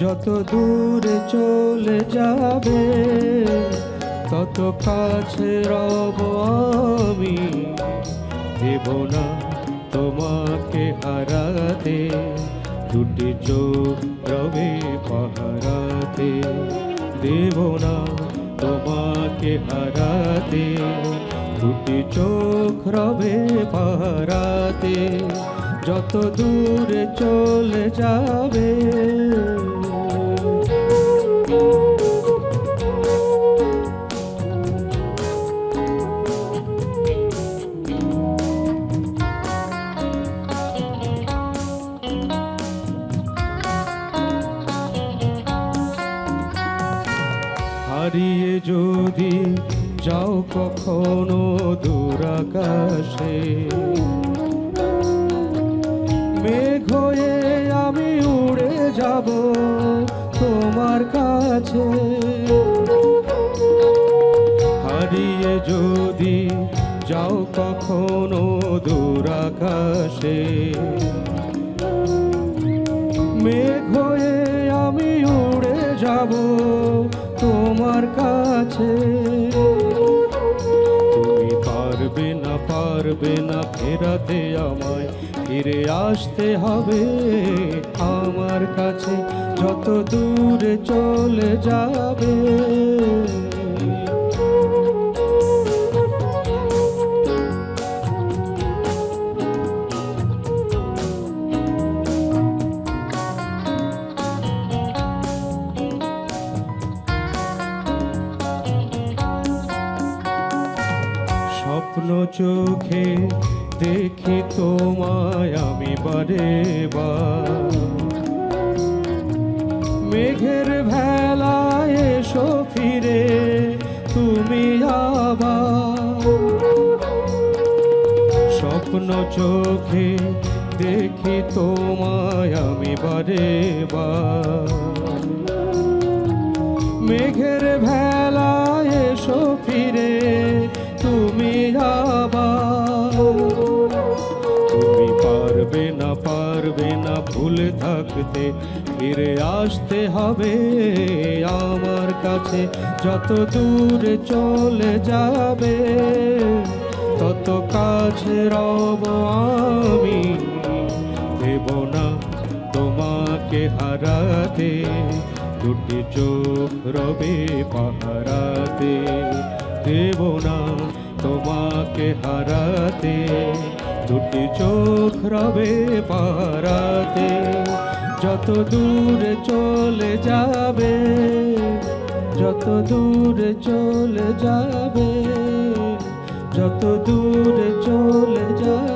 যত দূরে চলে যাবে, তত কাছে রব আমি। দেব না তোমাকে হারাতে, দুটি চোখ রবে পাহারাতে। দেব না তোমাকে হারাতে, দুটি চোখ রবে পাহারাতে। যত দূরে চলে যাবে হারিয়ে যদি যাও কখনো দূরাকাশে। মেঘ হয়ে আমি উড়ে যাব তোমার কাছে। হারিয়ে যদি যাও কখনো দূরাকাশে। তোমার কাছে। তুমি পারবে না পারবে না ফেরাতে আমায়। ফিরে আসতে হবে আমার কাছে। যত দূরে চলে যাবে স্বপ্ন চোখে দেখি তোমায় আমি বারে মেঘের ভেলায় এসো ফিরে, তুমি স্বপ্ন চোখে দেখি তোমায় আমি বার। মেঘের ভেলায় এসো ফিরে আবার তুমি পারবে না পারবে না ভুলে থাকতে। ফিরে আসতে হবে আমার কাছে। যত দূরে চলে যাবে, তত কাছে রব আমি। দেব না তোমাকে হারাতে, দুটি চোখ রবে পাহারাতে। দেব না হারাতে, দুটি চোখ রবে পারাতে, যত দূরে চলে যাবে, যত দূরে চলে যাবে, যত দূরে চলে যাবে।